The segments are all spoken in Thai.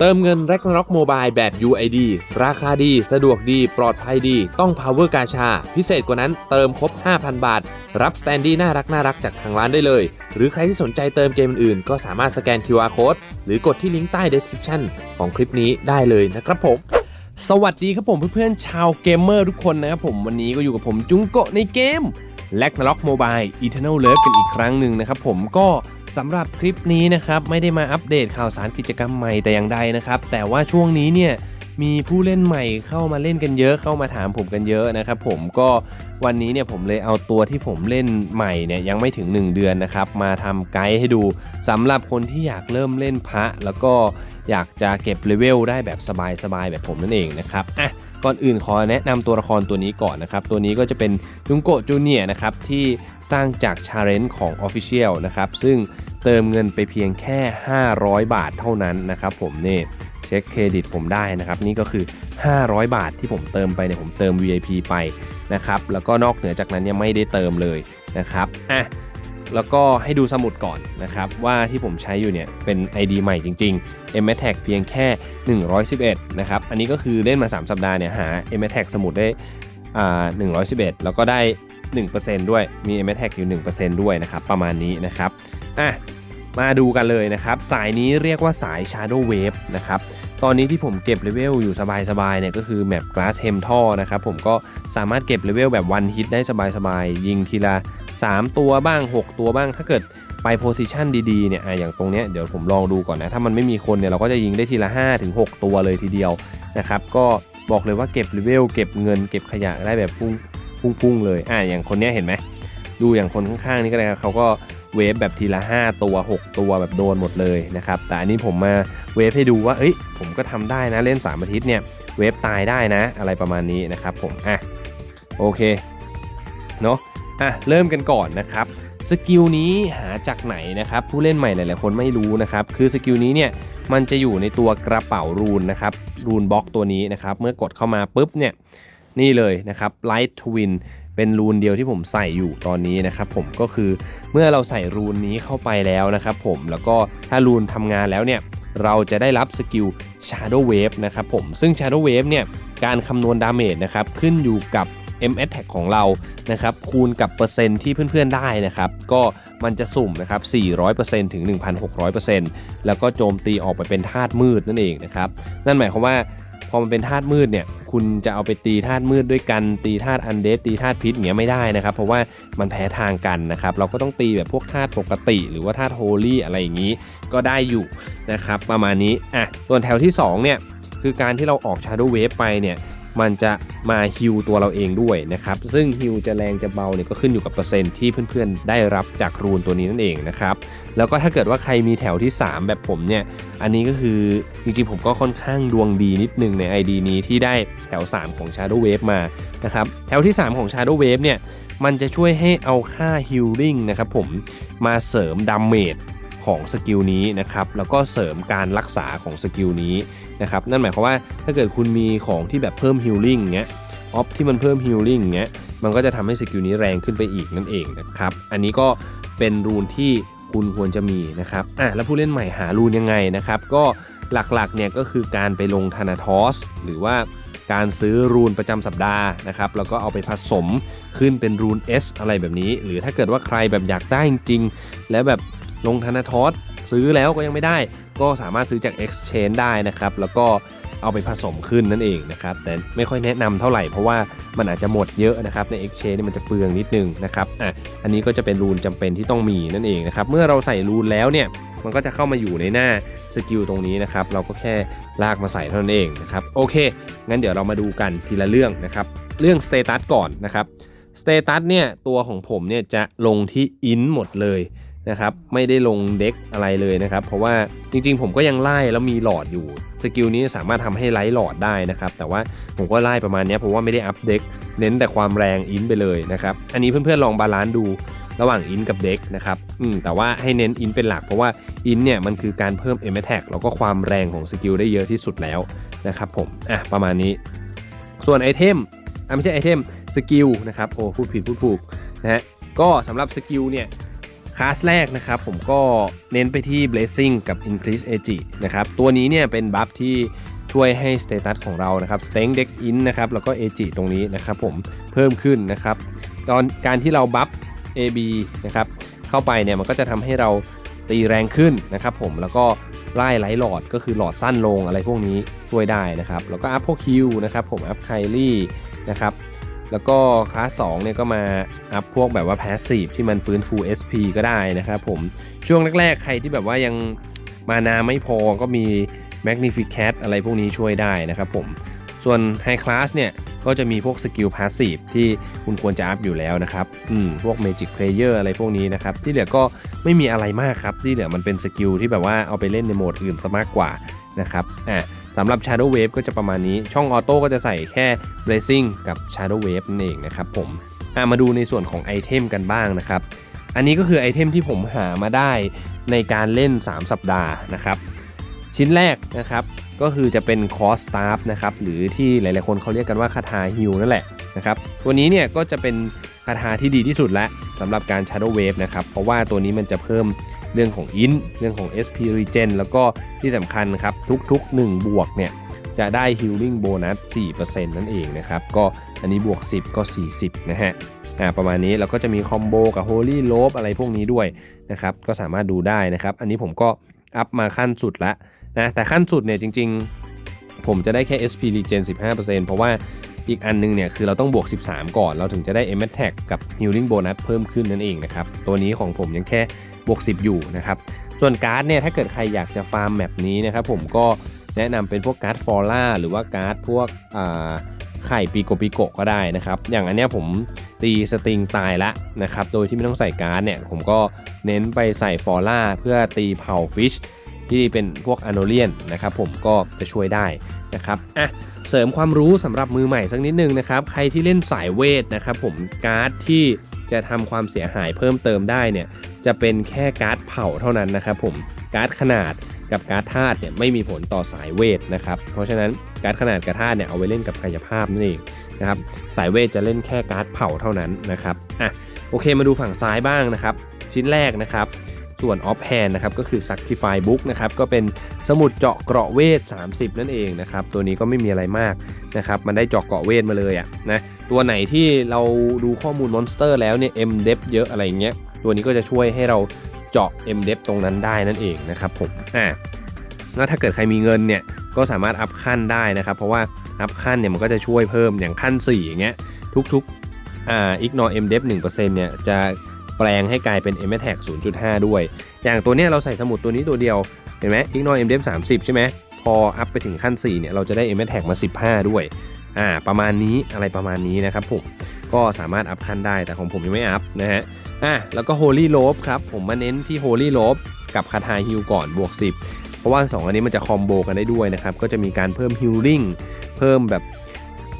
เติมเงิน r a g n a r o k Mobile แบบ UID ราคาดี สะดวกดี ปลอดภัยดี ต้อง Power กาชา พิเศษกว่านั้นเติมครบ 5,000 บาท รับสแตนดี้น่ารักน่ารักจากทางร้านได้เลย หรือใครที่สนใจเติมเกมอื่นๆ ก็สามารถสแกน QR Code หรือกดที่ลิงก์ใต้ Description ของคลิปนี้ได้เลยนะครับผมสวัสดีครับผมเพื่อนๆชาวเกมเมอร์ทุกคนนะครับผมวันนี้ก็อยู่กับผมจุงโกะในเกม l a g n a r o k Mobile Eternal Love กันอีกครั้งหนึ่งนะครับผมก็ สำหรับคลิปนี้นะครับไม่ได้มาอัปเดตข่าวสารกิจกรรมใหม่แต่อย่างใดนะครับ แต่ว่าช่วงนี้เนี่ยมีผู้เล่นใหม่เข้ามาเล่นกันเยอะเข้ามาถามผมกันเยอะนะครับผมก็วันนี้เนี่ยผมเลยเอาตัวที่ผมเล่นใหม่เนี่ยยังไม่ถึง 1 เดือนนะครับมาทำไกด์ให้ดูสำหรับคนที่อยากเริ่มเล่นพระ แล้วก็อยากจะเก็บเลเวลได้แบบสบายๆแบบผมนั่นเองนะครับอะก่อนอื่นขอแนะนำตัวละครตัวนี้ก่อนนะครับ ตัวนี้ก็จะเป็นจุงโกจูเนียนะครับที่สร้างจากชาเลนจ์ของ Official นะครับซึ่ง เติมเงินไปเพียงแค่ 500 บาทเท่านั้นนะครับผมนี่เช็คเครดิตผมได้นะครับนี่ก็คือ 500 บาทที่ผมเติมไปเนี่ยผมเติม VIP ไปนะครับแล้วก็นอกเหนือจากนั้นยังไม่ได้เติมเลยนะครับอะแล้วก็ให้ดูสมุดก่อนนะครับว่าที่ผมใช้อยู่เนี่ยเป็น ID ใหม่จริงๆ m a t a g เพียงแค่ 111นะครับอันนี้ก็คือเล่นมา 3 สัปดาห์เนี่ยหา m a t a g สมุดได้อ่า111 แล้วก็ได้ 1%ด้วยมี m a t a g อยู่ 1%ด้วยนะครับประมาณนี้นะครับ อะมาดูกันเลยนะครับ สายนี้เรียกว่าสาย Shadow Wave นะครับตอนนี้ที่ผมเก็บเลเวลอยู่สบายๆเนี่ยก็คือแมป Glass t e m ท่อนะครับผมก็สามารถเก็บเลเวลแบบวันฮิตได้สบายๆ ยิงทีละ 3 ตัวบ้าง 6 ตัวบ้าง ถ้าเกิดไปโพซิชันดีๆเนี่ยออย่างตรงเนี้ยเดี๋ยวผมลองดูก่อนนะ ถ้ามันไม่มีคนเนี่ยเราก็จะยิงได้ทีละ5ถึง6ตัวเลยทีเดียวนะครับก็บอกเลยว่าเก็บเลเวลเก็บเงินเก็บขยะได้แบบพุ่งพุ่งเลยอะอย่างคนเนี้ยเห็นไหมดูอย่างคนข้างๆนี่ก็ได้ครับเขาก็ เวฟแบบทีละ 5 ตัว 6 ตัวแบบโดนหมดเลยนะครับ แต่อันนี้ผมมาเวฟให้ดูว่า เอ้ย ผมก็ทำได้นะเล่น 3 อาทิตย์เนี่ย เวฟตายได้นะ อะไรประมาณนี้นะครับผม อะ โอเค เนาะอะ เริ่มกันก่อนนะครับ สกิลนี้หาจากไหนนะครับ ผู้เล่นใหม่หลาย ๆ คนไม่รู้นะครับ คือสกิลนี้เนี่ย มันจะอยู่ในตัวกระเป๋ารูนนะครับ รูนบล็อกตัวนี้นะครับ เมื่อกดเข้ามาปุ๊บเนี่ย นี่เลยนะครับ Light Twin เป็นรูนเดียวที่ผมใส่อยู่ตอนนี้นะครับผมก็คือเมื่อเราใส่รูนนี้เข้าไปแล้วนะครับผมแล้วก็ถ้ารูนทำงานแล้วเนี่ยเราจะได้รับสกิล Shadow Wave นะครับผมซึ่ง Shadow Wave เนี่ยการคำนวณดาเมจนะครับขึ้นอยู่กับ M Attack ของเรานะครับคูณกับเปอร์เซ็นต์ที่เพื่อนๆได้นะครับก็มันจะสุ่มนะครับ 400%ถึง 1,600%แล้วก็โจมตีออกไปเป็นธาตุมืดนั่นเองนะครับนั่นหมายความว่าพอมันเป็นธาตุมืดเนี่ย คุณจะเอาไปตีธาตุมืดด้วยกัน ตีธาตุอันเดสตีธาตุพิษอย่างเงี้ยไม่ได้นะครับ เพราะว่ามันแพ้ทางกันนะครับ เราก็ต้องตีแบบพวกธาตุปกติ หรือว่าธาตุโฮลี่อะไรอย่างนี้ก็ได้อยู่นะครับ ประมาณนี้อะส่วนแถวที่สองเนี่ยคือการที่เราออก Shadow Wave ไปเนี่ย มันจะมาฮิวตัวเราเองด้วยนะครับ ซึ่งฮิวจะแรงจะเบาเนี่ยก็ขึ้นอยู่กับเปอร์เซ็นต์ที่เพื่อนๆ ได้รับจากรูนตัวนี้นั่นเองนะครับ แล้วก็ถ้าเกิดว่าใครมีแถวที่ 3 แบบผมเนี่ย อันนี้ก็คือจริงๆผมก็ค่อนข้างดวงดีนิดนึงใน ID นี้ที่ได้แถว 3 ของ Shadow Wave มานะครับ แถวที่ 3 ของ Shadow Wave เนี่ย มันจะช่วยให้เอาค่า Healing นะครับผมมาเสริมดาเมจของสกิลนี้นะครับ แล้วก็เสริมการรักษาของสกิลนี้ นะครับนั่นหมายความว่าถ้าเกิดคุณมีของที่แบบเพิ่มฮิลลิ่งเงี้ยออฟที่มันเพิ่มฮิลลิ่งเงี้ยมันก็จะทำให้สกิลนี้แรงขึ้นไปอีกนั่นเองนะครับอันนี้ก็เป็นรูนที่คุณควรจะมีนะครับอะแล้วผู้เล่นใหม่หารูนยังไงนะครับก็หลักๆเนี่ยก็คือการไปลงธนาทอสหรือว่าการซื้อรูนประจำสัปดาห์นะครับแล้วก็เอาไปผสมขึ้นเป็นรูน S อะไรแบบนี้ หรือถ้าเกิดว่าใครแบบอยากได้จริงๆ แล้วแบบลงธนาทอสซื้อแล้วก็ยังไม่ได้ ก็สามารถซื้อจาก Exchange ได้นะครับ แล้วก็เอาไปผสมขึ้นนั่นเองนะครับ แต่ไม่ค่อยแนะนำเท่าไหร่เพราะว่ามันอาจจะหมดเยอะนะครับ ใน Exchange นี่มันจะเปลืองนิดนึงนะครับอะอันนี้ก็จะเป็นรูนจำเป็นที่ต้องมีนั่นเองนะครับ เมื่อเราใส่รูนแล้วเนี่ยมันก็จะเข้ามาอยู่ในหน้าสกิลตรงนี้นะครับ เราก็แค่ลากมาใส่เท่านั้นเองนะครับ โอเค งั้นเดี๋ยวเรามาดูกันทีละเรื่องนะครับ เรื่องสเตตัสก่อนนะครับสเตตัสเนี่ยตัวของผมเนี่ยจะลงที่อินหมดเลย นะครับไม่ได้ลงเด็กอะไรเลยนะครับ เพราะว่าจริงๆ ผมก็ยังไล่แล้วมีหลอดอยู่สกิลนี้สามารถทำให้ไลท์หลอดได้นะครับ แต่ว่าผมก็ไล่ประมาณนี้เพราะว่าไม่ได้อัพเด็กเน้นแต่ความแรงอินไปเลยนะครับ อันนี้เพื่อนๆลองบาลานซ์ดูระหว่างอินกับเด็กนะครับอืมแต่ว่าให้เน้นอินเป็นหลัก เพราะว่าอินเนี่ยมันคือการเพิ่ม m อ t a c แล้วก็ความแรงของสกิลได้เยอะที่สุดแล้วนะครับผมอะประมาณนี้ ส่วนไอเทมอะไม่ใช่ไอเทมสกิลนะครับโอ้พูดผิดพูดถูกนะฮะก็สำหรับสกิลเนี่ย คลาสแรกนะครับผมก็เน้นไปที่ blessing กับ increase ag นะครับตัวนี้เนี่ยเป็นบัฟที่ช่วยให้สเตตัสของเรานะครับ strength deck in นะครับแล้วก็ ag ตรงนี้นะครับผมเพิ่มขึ้นนะครับตอนการที่เราบัฟ ab นะครับเข้าไปเนี่ยมันก็จะทำให้เราตีแรงขึ้นนะครับผมแล้วก็ไล่ไลท์หลอดก็คือหลอดสั้นลงอะไรพวกนี้ช่วยได้นะครับแล้วก็อัพพวกคิวนะครับผมอัพไคลี่นะครับ แล้วก็คลาส2เนี่ยก็มาอัพพวกแบบว่า Passive ที่มันฟื้นฟู SP ก็ได้นะครับผมช่วงแรกๆ ใครที่แบบว่ายังมานาไม่พอก็มี Magnificat อะไรพวกนี้ช่วยได้นะครับผมส่วน High Class เนี่ยก็จะมีพวกสกิล Passive ที่คุณควรจะอัพอยู่แล้วนะครับอืมพวก Magic Player อะไรพวกนี้นะครับ ที่เหลือก็ไม่มีอะไรมากครับ ที่เหลือมันเป็นสกิลที่แบบว่าเอาไปเล่นในโหมดอื่นซะมากกว่านะครับอะ สำหรับ Shadow Wave ก็จะประมาณนี้ช่องออโต้ก็จะใส่แค่ Blazing กับ Shadow Wave นั่นเองนะครับผมมาดูในส่วนของไอเทมกันบ้างนะครับ อันนี้ก็คือไอเทมที่ผมหามาได้ในการเล่น 3 สัปดาห์นะครับ ชิ้นแรกนะครับก็คือจะเป็นคอสตาร์นะครับหรือที่หลายๆคนเขาเรียกกันว่าคาถาฮิวนั่นแหละนะครับตัวนี้เนี่ยก็จะเป็นคาถาที่ดีที่สุดแล้วสำหรับการ Shadow Wave นะครับเพราะว่าตัวนี้มันจะเพิ่ม เรื่องของอินเรื่องของ SP Regen แล้วก็ที่สำคัญครับ ทุกๆ 1 บวกเนี่ย จะได้ Healing Bonus 4%นั่นเองนะครับ ก็อันนี้บวก 10 ก็ 40 นะฮะอ่าประมาณนี้แล้วก็จะมีคอมโบกับ Holy Lobe อะไรพวกนี้ด้วยนะครับ ก็สามารถดูได้นะครับ อันนี้ผมก็อัพมาขั้นสุดล้วนะแต่ขั้นสุดเนี่ยจริง ๆ ผมจะได้แค่ SP Regen 15%เพราะว่า อีกอันนึงเนี่ยคือเราต้องบวก 13 ก่อน เราถึงจะได้ m a t t a c กับ Healing Bonus เพิ่มขึ้นนั่นเองนะครับ ตัวนี้ของผมยังแค่บวก 10 อยู่นะครับ ส่วนการ์ดเนี่ยถ้าเกิดใครอยากจะฟาร์มแมปนี้นะครับผมก็แนะนำเป็นพวกการ์ดฟอร่าหรือว่าการ์ดพวกไข่ปีโกปีโกก็ได้นะครับ อย่างอันเนี้ยผมตีสตริงตายละนะครับ โดยที่ไม่ต้องใส่การ์ดเนี่ยผมก็เน้นไปใส่ฟอร่าเพื่อตีเผาฟิชที่เป็นพวกอโนเลียนนะครับผมก็จะช่วยได้ นะครับอะเสริมความรู้สำหรับมือใหม่สักนิดนึงนะครับ ใครที่เล่นสายเวทนะครับผมการ์ดที่จะทำความเสียหายเพิ่มเติมได้เนี่ยจะเป็นแค่การ์ดเผาเท่านั้นนะครับผมการ์ดขนาดกับการ์ดธาตุเนี่ยไม่มีผลต่อสายเวทนะครับ เพราะฉะนั้นการ์ดขนาดกับธาตุเนี่ยเอาไว้เล่นกับกายภาพนั่นเองนะครับสายเวทจะเล่นแค่การ์ดเผาเท่านั้นนะครับอะโอเคมาดูฝั่งซ้ายบ้างนะครับ ชิ้นแรกนะครับ ส่วนออฟแฮนนะครับก็คือ Sanctify Book นะครับก็เป็นสมุดเจาะเกราะเวท 30 นั่นเองนะครับตัวนี้ก็ไม่มีอะไรมากนะครับมันได้เจาะเกราะเวทมาเลยอะนะตัวไหนที่เราดูข้อมูลมอนสเตอร์แล้วเนี่ย M d e p เยอะอะไรเงี้ยตัวนี้ก็จะช่วยให้เราเจาะ M d e p ตรงนั้นได้นั่นเองนะครับผมอ่าแล้วถ้าเกิดใครมีเงินเนี่ยก็สามารถอัพขั้นได้นะครับ เพราะว่าอัพขั้นเนี่ยมันก็จะช่วยเพิ่มอย่างขั้น4อย่างเงี้ยทุกๆอ่า ignore M d e p 1%เนี่ยจะ แปลงให้กลายเป็น M Attack 0.5 ด้วย อย่างตัวเนี้ยเราใส่สมุดตัวนี้ตัวเดียว เห็นไหม ignore M d e p 30 ใช่ไหม พออัพไปถึงขั้น 4 เนี่ย เราจะได้ M Attack มา 15 ด้วย อ่า ประมาณนี้ อะไรประมาณนี้นะครับผม ก็สามารถอัพขั้นได้ แต่ของผมยังไม่อัพนะฮะ อะ แล้วก็ Holy Lobe ครับ ผมมาเน้นที่ Holy Lobe กับคาถาฮิลก่อน บวก 10 เพราะว่า 2 อันนี้มันจะคอมโบกันได้ด้วยนะครับ ก็จะมีการเพิ่ม Healing เพิ่มแบบ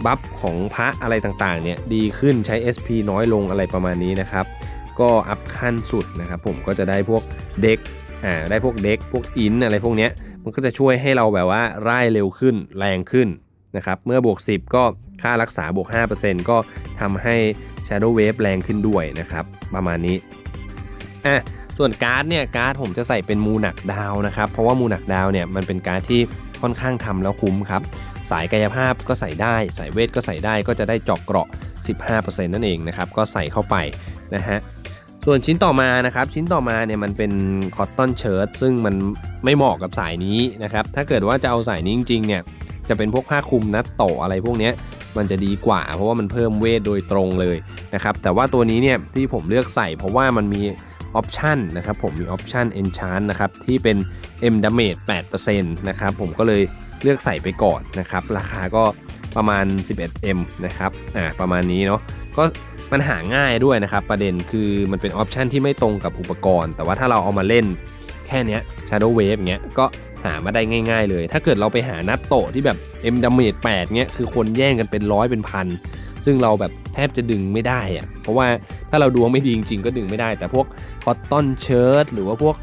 บัฟของพระอะไรต่างๆ เนี่ย ดีขึ้นใช้ SP น้อยลงอะไรประมาณนี้นะครับ ก็อัพขั้นสุดนะครับผมก็จะได้พวกเด็กอ่าได้พวกเด็กพวกอินอะไรพวกเนี้ยมันก็จะช่วยให้เราแบบว่าร่ายเร็วขึ้นแรงขึ้นนะครับเมื่อบวก 10 ก็ค่ารักษาบวก 5%ก็ทำให้ Shadow Wave แรงขึ้นด้วยนะครับ ประมาณนี้อะส่วนการ์ดเนี่ยการ์ดผมจะใส่เป็นมูหนักดาวนะครับเพราะว่ามูหนักดาวเนี่ยมันเป็นการ์ดที่ค่อนข้างทำแล้วคุ้มครับสายกายภาพก็ใส่ได้ สายเวทก็ใส่ได้ก็จะได้จอกเกราะ 15%นั่นเองนะครับ ก็ใส่เข้าไปนะฮะ ส่วนชิ้นต่อมานะครับ ชิ้นต่อมาเนี่ยมันเป็นคอตตอนเชิ้ตซึ่งมันไม่เหมาะกับสายนี้นะครับ ถ้าเกิดว่าจะเอาสายนี้จริงๆเนี่ยจะเป็นพวกผ้าคลุมนัดโตอะไรพวกนี้มันจะดีกว่า เพราะว่ามันเพิ่มเวทโดยตรงเลยนะครับแต่ว่าตัวนี้เนี่ยที่ผมเลือกใส่เพราะว่ามันมีออปชันนะครับผมมีออปชัน Enchant นะครับที่เป็น M Damage 8%นะครับผมก็เลยเลือกใส่ไปก่อนนะครับราคาก็ประมาณ 11M นะครับอ่าประมาณนี้เนาะก็ มันหาง่ายด้วยนะครับ ประเด็นคือมันเป็นออปชันที่ไม่ตรงกับอุปกรณ์ แต่ว่าถ้าเราเอามาเล่นแค่นี้ Shadow Wave เงี้ยก็หามาได้ง่าย ๆ เลย ถ้าเกิดเราไปหานัดโตที่แบบ M Damage 8เงี้ยคือคนแย่งกันเป็นร้อยเป็นพัน ซึ่งเราแบบแทบจะดึงไม่ได้อะเพราะว่าถ้าเราดวงไม่ดีจริงๆก็ดึงไม่ได้ แต่พวก Cotton Shirt หรือว่าพวก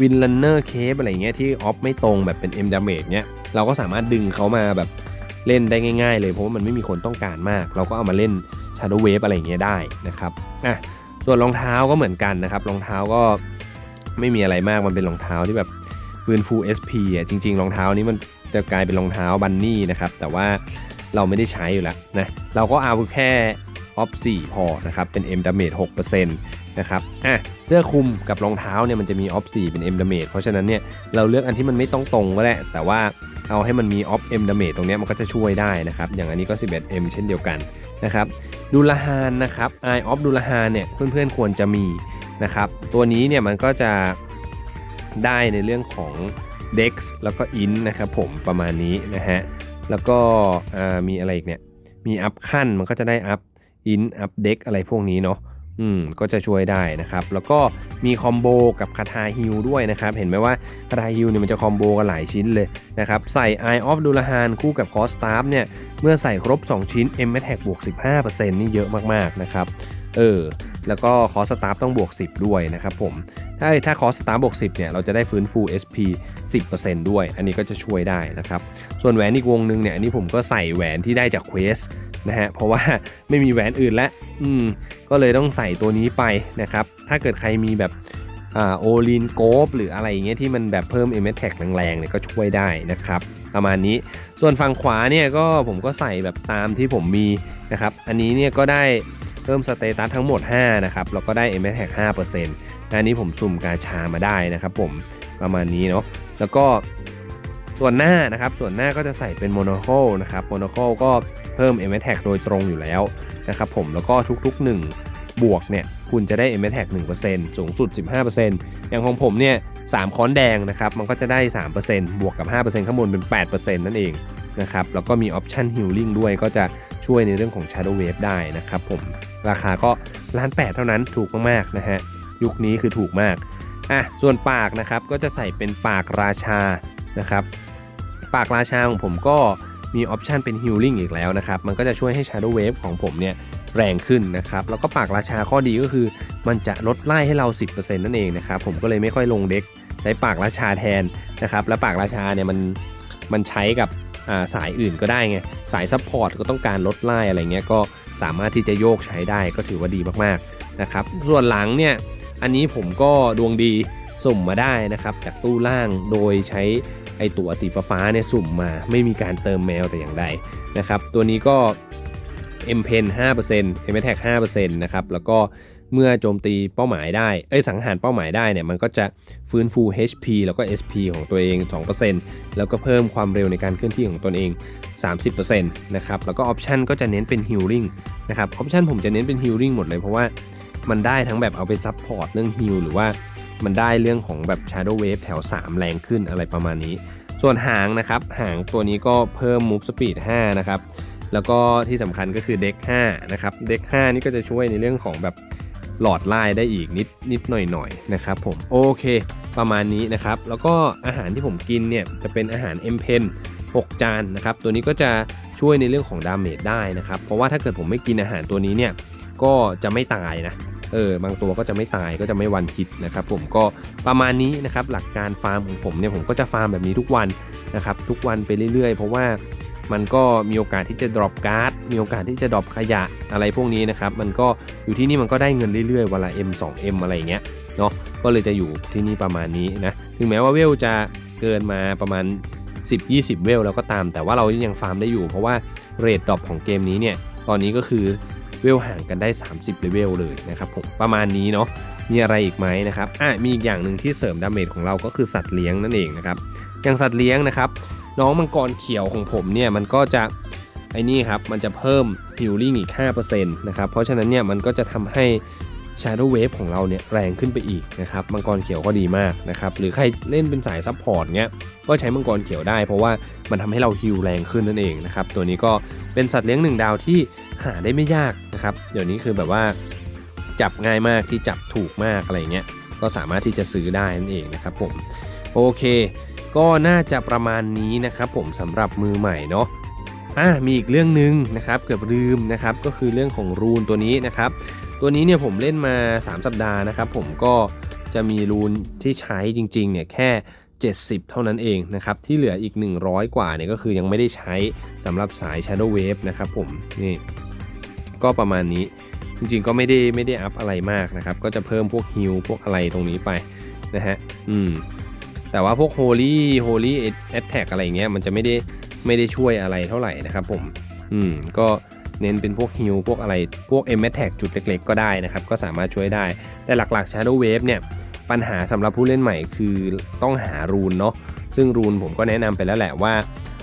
Win Runner Cape อะไรเงี้ยที่ออฟไม่ตรงแบบเป็น M Damage เงี้ยเราก็สามารถดึงเขามาแบบเล่นได้ง่าย ๆ เลยเพราะว่ามันไม่มีคนต้องการมาก เราก็เอามาเล่น Shadow Wave อะไรอย่างเงี้ยได้นะครับอะส่วนรองเท้าก็เหมือนกันนะครับรองเท้าก็ไม่มีอะไรมากมันเป็นรองเท้าที่แบบฟื้นฟู SP อะจริง ๆ รองเท้านี้มันจะกลายเป็นรองเท้าบันนี่นะครับแต่ว่าเราไม่ได้ใช้อยู่แล้วนะเราก็เอาแค่ออฟ4พอนะครับเป็น M damage 6% นะครับอะเสื้อคลุมกับรองเท้าเนี่ยมันจะมีออฟ4เป็น M damage เพราะฉะนั้นเนี่ยเราเลือกอันที่มันไม่ต้องตรงก็ได้แต่ว่าเอาให้มันมีออฟ M damage ตรงเนี้ยมันก็จะช่วยได้นะครับอย่างอันนี้ก็ 11M เช่นเดียวกันนะครับดูลาฮานนะครับ Eye of ดูลาฮานเนี่ยเพื่อนๆควรจะมีนะครับตัวนี้เนี่ยมันก็จะได้ในเรื่องของ Dex แล้วก็ Int นะครับผมประมาณนี้นะฮะแล้วก็อ่ามีอะไรอีกเนี่ยมีอัพขั้นมันก็จะได้อัพ Int อัพ Dex อะไรพวกนี้เนาะ อืมก็จะช่วยได้นะครับ แล้วก็มีคอมโบกับคาทาฮิลด้วยนะครับ เห็นไหมว่าคาทาฮิลเนี่ยมันจะคอมโบกันหลายชิ้นเลยนะครับ ใส่ Eye of ดูลาฮานคู่กับคอสตาฟเนี่ย เมื่อใส่ครบ 2 ชิ้น M Attack บวก 15%นี่เยอะมากๆนะครับ เออ แล้วก็คอสตาฟต้องบวก 10 ด้วยนะครับผม ถ้าถ้าคอสตาฟบวก 10 เนี่ย เราจะได้ฟื้นฟู SP 10%ด้วย อันนี้ก็จะช่วยได้นะครับ ส่วนแหวนอีกวงหนึงเนี่ย อันนี้ผมก็ใส่แหวนที่ได้จากเควส นะฮะเพราะว่าไม่มีแหวนอื่นแล้วอืมก็เลยต้องใส่ตัวนี้ไปนะครับ ถ้าเกิดใครมีแบบอ่าโอลินโกบหรืออะไรอย่างเงี้ยที่มันแบบเพิ่ม m อ t a c แรงๆเนี่ยก็ช่วยได้นะครับประมาณนี้ส่วนฝั่งขวาเนี่ยก็ผมก็ใส่แบบตามที่ผมมีนะครับอันนี้เนี่ยก็ได้เพิ่มสเตตัสทั้งหมด 5 นะครับ แล้วก็ได้ m อ t a c 5%อันนี้ผมสุ่มกาชามาได้นะครับผมประมาณนี้เนาะแล้วก็ ส่วนหน้านะครับ ส่วนหน้าก็จะใส่เป็นโมโนโคลนะครับโมโนโคลก็เพิ่ม m อ t a c โดยตรงอยู่แล้วนะครับผมแล้วก็ทุกๆ 1 บวกเนี่ยคุณจะได้ m อ t a c 1%สูงสุด 15%อย่างของผมเนี่ย3ค้อนแดงนะครับมันก็จะได้ 3%บวกกับ 5%ข้างบนเป็น 8%นั่นเองนะครับแล้วก็มีออปชันฮิลลิ่งด้วยก็จะช่วยในเรื่องของ Shadow Wave ได้นะครับผมราคาก็ล้านแเท่านั้นถูกมากๆนะฮะยุคนี้คือถูกมากอะส่วนปากนะครับก็จะใส่เป็นปากราชานะครับ ปากราชาของผมก็มีออปชันเป็น Healing อีกแล้วนะครับ มันก็จะช่วยให้ Shadow Wave ของผมเนี่ยแรงขึ้นนะครับ แล้วก็ปากราชาข้อดีก็คือ มันจะลดไล่ให้เรา 10%นั่นเองนะครับ ผมก็เลยไม่ค่อยลงเด็กใช้ปากราชาแทนนะครับ แล้วปากราชาเนี่ยมันมันใช้กับาสายอื่นก็ได้ไง สายซัพพอร์ตก็ต้องการลดไล่อะไรเงี้ย ก็สามารถที่จะโยกใช้ได้ก็ถือว่าดีมากๆนะครับ ส่วนหลังเนี่ย อันนี้ผมก็ดวงดีสุ่มมาได้นะครับ จากตู้ล่างโดยใช้ ไอตัวสีฟ้าเนี่ยสุ่มมาไม่มีการเติมแมวแต่อย่างใดนะครับ ตัวนี้ก็ M Pen 5% M Attack 5%นะครับแล้วก็เมื่อโจมตีเป้าหมายได้เอ้ยสังหารเป้าหมายได้เนี่ยมันก็จะฟื้นฟู HP แล้วก็ SP ของตัวเอง 2%แล้วก็เพิ่มความเร็วในการเคลื่อนที่ของตนเอง 30%นะครับแล้วก็ออปชันก็จะเน้นเป็น Healing นะครับออปชันผมจะเน้นเป็น Healing หมดเลยเพราะว่ามันได้ทั้งแบบเอาไปซับพอร์ตเรื่อง Heal หรือว่า มันได้เรื่องของแบบ Shadow Wave แถว 3 แรงขึ้นอะไรประมาณนี้ ส่วนหางนะครับ หางตัวนี้ก็เพิ่ม Move Speed 5 นะครับ แล้วก็ที่สำคัญก็คือเด็ก5นะครับ เด็ก5นี่ก็จะช่วยในเรื่องของแบบหลอดไล่ได้อีกนิดนิดหน่อยหน่อยนะครับผม โอเค ประมาณนี้นะครับ แล้วก็อาหารที่ผมกินเนี่ยจะเป็นอาหาร M Pen 6 จานนะครับ ตัวนี้ก็จะช่วยในเรื่องของดาเมจได้นะครับ เพราะว่าถ้าเกิดผมไม่กินอาหารตัวนี้เนี่ยก็จะไม่ตายนะ เออบางตัวก็จะไม่ตายก็จะไม่วันฮิตนะครับผมก็ประมาณนี้นะครับหลักการฟาร์มของผมเนี่ยผมก็จะฟาร์มแบบนี้ทุกวันนะครับทุกวันไปเรื่อยๆ เพราะว่ามันก็มีโอกาสที่จะดรอปการ์ด มีโอกาสที่จะดรอปขยะอะไรพวกนี้นะครับ มันก็อยู่ที่นี่มันก็ได้เงินเรื่อยๆวันละ M 2 M อะไรอย่างเงี้ย เนาะ ก็เลยจะอยู่ที่นี่ประมาณนี้นะ ถึงแม้ว่าเวลจะเกินมาประมาณ 10-20 เวลแล้วก็ตาม แต่ว่าเรายังฟาร์มได้อยู่ เพราะว่าเรทดรอปของเกมนี้เนี่ย ตอนนี้ก็คือ เวลห่างกันได้ 30เลเวลเลยนะครับผมประมาณนี้เนาะมีอะไรอีกไหมนะครับอะมีอีกอย่างหนึ่งที่เสริมดาเมจของเราก็คือสัตว์เลี้ยงนั่นเองนะครับอย่างสัตว์เลี้ยงนะครับ น้องมังกรเขียวของผมเนี่ยมันก็จะไอ้นี่ครับมันจะเพิ่มฮิลลิ่งอีก 5%นะครับเพราะฉะนั้นเนี่ยมันก็จะทำให้ Shadow Wave ของเราเนี่ยแรงขึ้นไปอีกนะครับมังกรเขียวก็ดีมากนะครับหรือใครเล่นเป็นสายซัพพอร์ตเงี้ยก็ใช้มังกรเขียวได้ เพราะว่ามันทำให้เราฮิลแรงขึ้นนั่นเองนะครับตัวนี้ก็เป็นสัตว์เลี้ยงหนึ่งดาวที่หาได้ไม่ยาก นะครับ เดี๋ยวนี้คือแบบว่าจับง่ายมากที่จับถูกมากอะไรเงี้ย ก็สามารถที่จะซื้อได้นั่นเองนะครับผม โอเค ก็น่าจะประมาณนี้นะครับผมสำหรับมือใหม่เนาะอะมีอีกเรื่องหนึ่งนะครับเกือบลืมนะครับก็คือเรื่องของรูนตัวนี้นะครับ ตัวนี้เนี่ยผมเล่นมา 3 สัปดาห์นะครับผมก็จะมีรูนที่ใช้จริงๆเนี่ยแค่ 70 เท่านั้นเองนะครับที่เหลืออีก 100 กว่าเนี่ยก็คือยังไม่ได้ใช้สำหรับสาย Shadow Wave นะครับผมนี่ ก็ประมาณนี้ จริงๆก็ไม่ได้ไม่ได้อัพอะไรมากนะครับ ก็จะเพิ่มพวกฮิลพวกอะไรตรงนี้ไปนะฮะ อืม แต่ว่าพวก Holy Holy Attack อะไรเงี้ยมันจะไม่ได้ไม่ได้ช่วยอะไรเท่าไหร่นะครับผม อืม ก็เน้นเป็นพวกฮิลพวกอะไร พวก M Attack จุดเล็กๆ ก็ได้นะครับ ก็สามารถช่วยได้ แต่หลักๆ Shadow Wave เนี่ย ปัญหาสำหรับผู้เล่นใหม่คือต้องหารูนเนาะ ซึ่งรูนผมก็แนะนำไปแล้วแหละว่า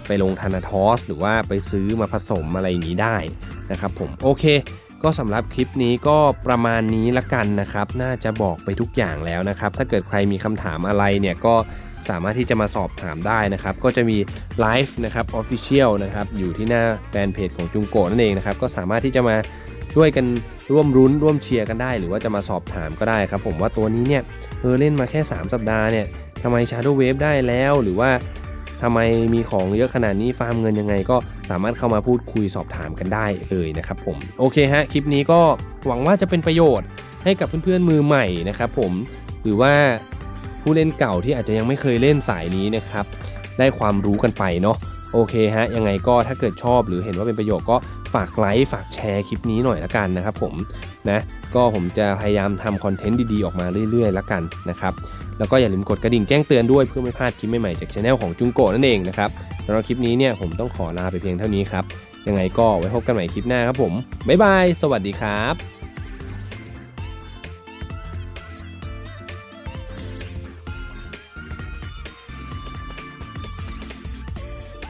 ไปลงธนาทอส หรือว่าไปซื้อมาผสมอะไรอย่างนี้ได้ นะครับผมโอเค ก็สำหรับคลิปนี้ก็ประมาณนี้ละกันนะครับ น่าจะบอกไปทุกอย่างแล้วนะครับ ถ้าเกิดใครมีคำถามอะไรเนี่ยก็สามารถที่จะมาสอบถามได้นะครับ ก็จะมีไลฟ์นะครับออฟฟิเชียลนะครับอยู่ที่หน้าแฟนเพจของจุงโกนั่นเองนะครับ ก็สามารถที่จะมาช่วยกันร่วมรุ้นร่วมเชียร์กันได้ หรือว่าจะมาสอบถามก็ได้ครับ ผมว่าตัวนี้เนี่ยเออเล่นมาแค่ 3 สัปดาห์เนี่ยทำไม Shadow Wave ได้แล้วหรือว่า ทำไมมีของเยอะขนาดนี้ฟาร์มเงินยังไงก็สามารถเข้ามาพูดคุยสอบถามกันได้เลยนะครับผมโอเคฮะคลิปนี้ก็หวังว่าจะเป็นประโยชน์ให้กับเพื่อนๆมือใหม่นะครับผมหรือว่าผู้เล่นเก่าที่อาจจะยังไม่เคยเล่นสายนี้นะครับได้ความรู้กันไปเนาะโอเคฮะยังไงก็ถ้าเกิดชอบหรือเห็นว่าเป็นประโยชน์ก็ฝากไลค์ฝากแชร์คลิปนี้หน่อยละกันนะครับผมนะก็ผมจะพยายามทำคอนเทนต์ดีๆ ออกมาเรื่อยๆละกันนะครับ แล้วก็อย่าลืมกดกระดิ่งแจ้งเตือนด้วยเพื่อไม่พลาดคลิปใหม่ๆจากช anel ของจุงโกะนั่นเองนะครับสำหรับคลิปนี้เนี่ยผมต้องขอลาไปเพียงเท่านี้ครับยังไงก็ไว้พบกันใหม่คลิปหน้าครับผมบ๊ายบายสวัสดีครับ